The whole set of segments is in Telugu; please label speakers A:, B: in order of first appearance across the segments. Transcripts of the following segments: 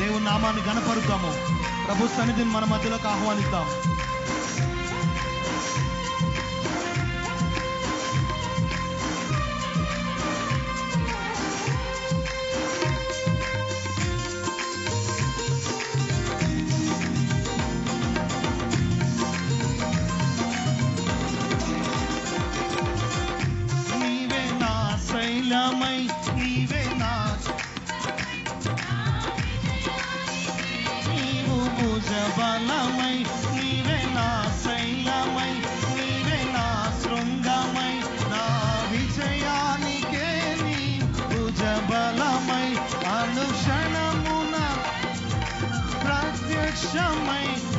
A: దేవుని నామాన్ని గణపరుద్దాము ప్రభు సన్నిధిని మన మధ్యలోకి ఆహ్వానిద్దాం. chamem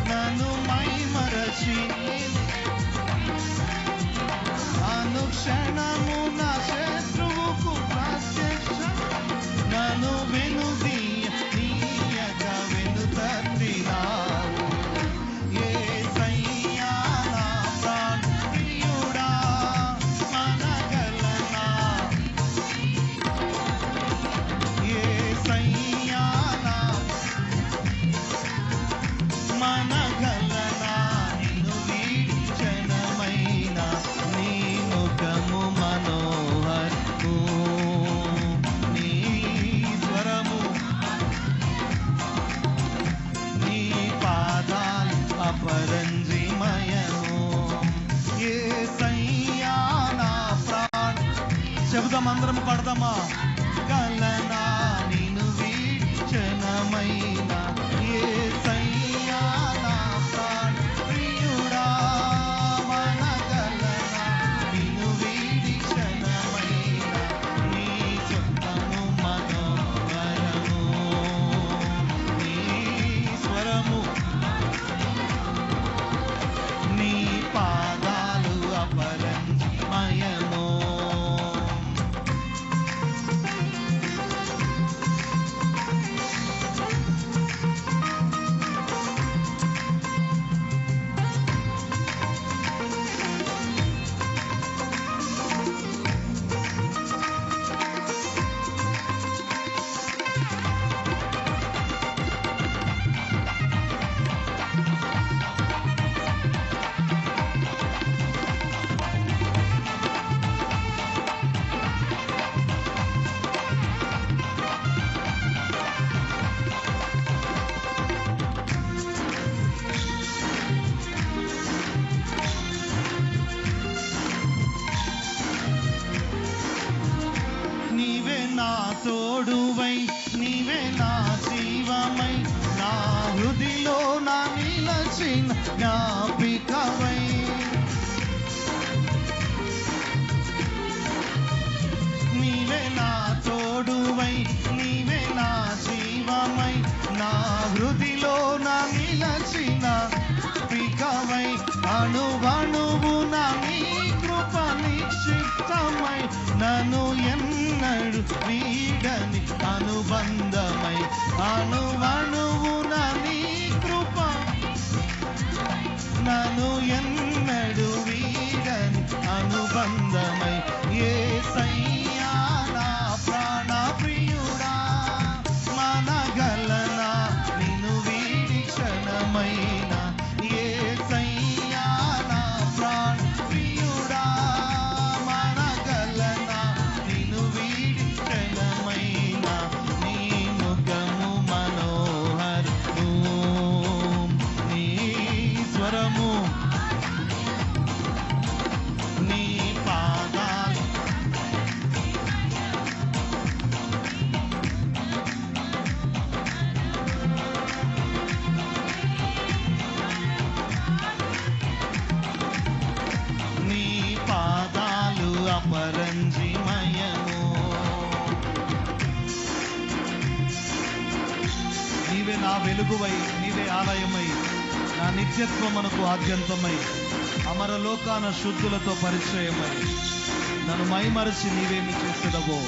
A: దుఃఖం అందరం పడదామా నా తోడువై నీవే నా జీవమై. నా హృదిలో నా నిలచిన జ్ఞాపికవై నీవే నా తోడువై నీవే నా జీవమై. నా హృదిలో నా నిలచిన పికవై అణువ అనువనువున నీ కృప నను ఎన్ వెలుగువై నీవే ఆలయమై నా నిత్యత్వమునకు ఆద్యంతమై అమరలోకాన శుద్ధులతో పరిచయమై నన్ను మైమరచి నీవేమి చేసేదవో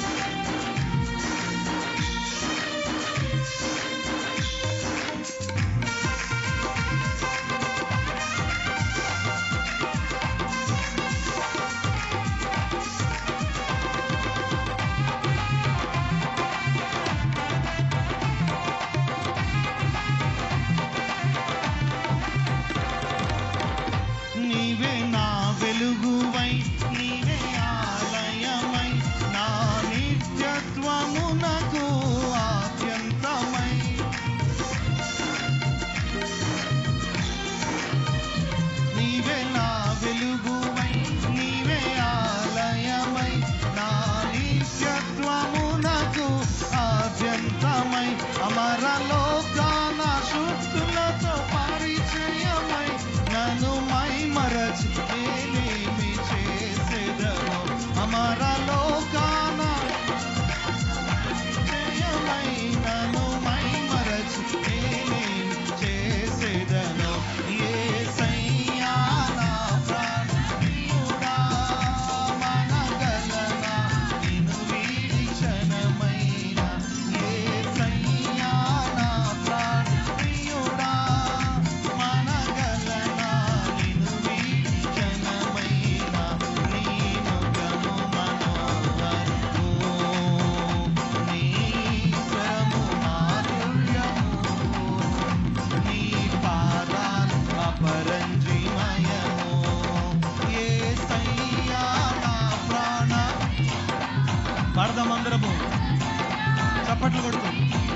A: చప్పట్లు కొడుతూ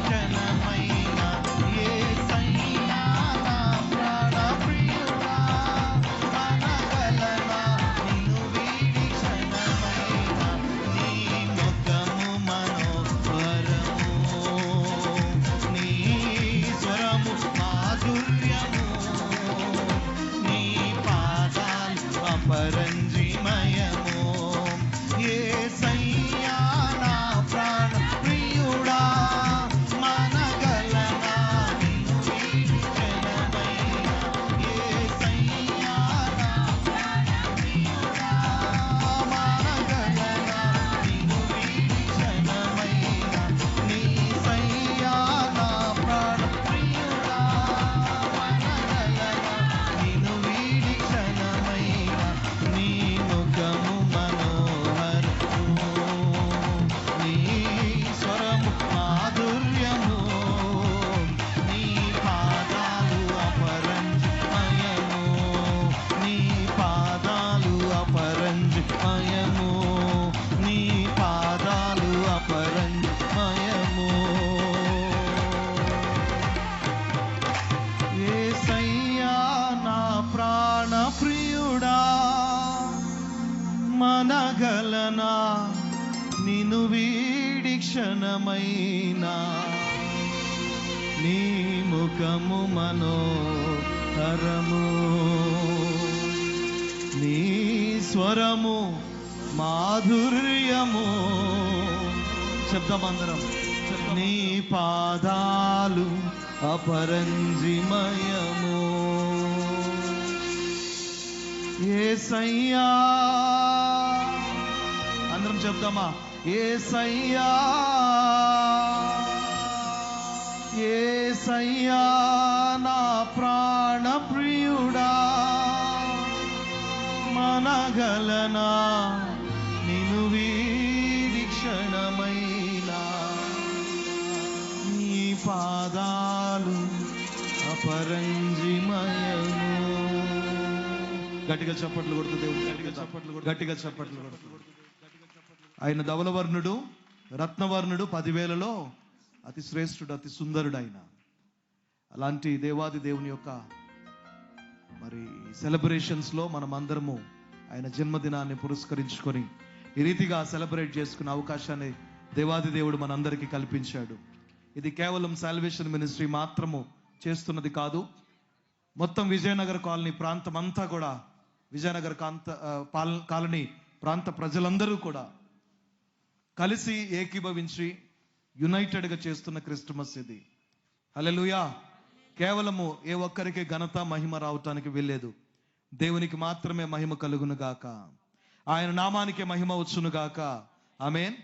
A: క్షణమైనా నీ ముఖము మనోహరము. నీ స్వరము మాధుర్యము. శబ్దమందరం నీ పాదాలు అపరంజిమయము. ఏసయ్యా అందరం చెప్దామా? ఏసయ్యా ఏసయ్యా నా ప్రాణ ప్రియుడా మనగలనా నిను వీడి క్షణమైనా నీ పాదాలు అపరంజిమయము గట్టిగా చప్పట్లు కొడుతూ దేవుడు గట్టిగా చప్పట్లు గట్టిగా చప్పట్లు కొడుతూ ఆయన ధవలవర్ణుడు రత్నవర్ణుడు పదివేలలో అతి శ్రేష్ఠుడు అతి సుందరుడు ఆయన అలాంటి దేవాది దేవుని యొక్క మరి సెలబ్రేషన్స్లో మనం అందరము ఆయన జన్మదినాన్ని పురస్కరించుకొని ఈ రీతిగా సెలబ్రేట్ చేసుకునే అవకాశాన్ని దేవాది దేవుడు మనందరికీ కల్పించాడు. ఇది కేవలం సాల్వేషన్ మినిస్ట్రీ మాత్రము చేస్తున్నది కాదు. మొత్తం విజయనగర కాలనీ ప్రాంతం అంతా కూడా విజయనగర కాంత పాల- కాలనీ ప్రాంత ప్రజలందరూ కూడా కలిసి ఏకీభవించి యునైటెడ్గా చేస్తున్న క్రిస్టమస్ ఇది. హల్లెలూయా. కేవలము ఏ ఒక్కరికి ఘనత మహిమ రావటానికి వెళ్ళలేదు దేవునికి మాత్రమే మహిమ కలుగును గాక ఆయన నామానికి మహిమ వచ్చును గాక ఆమెన్.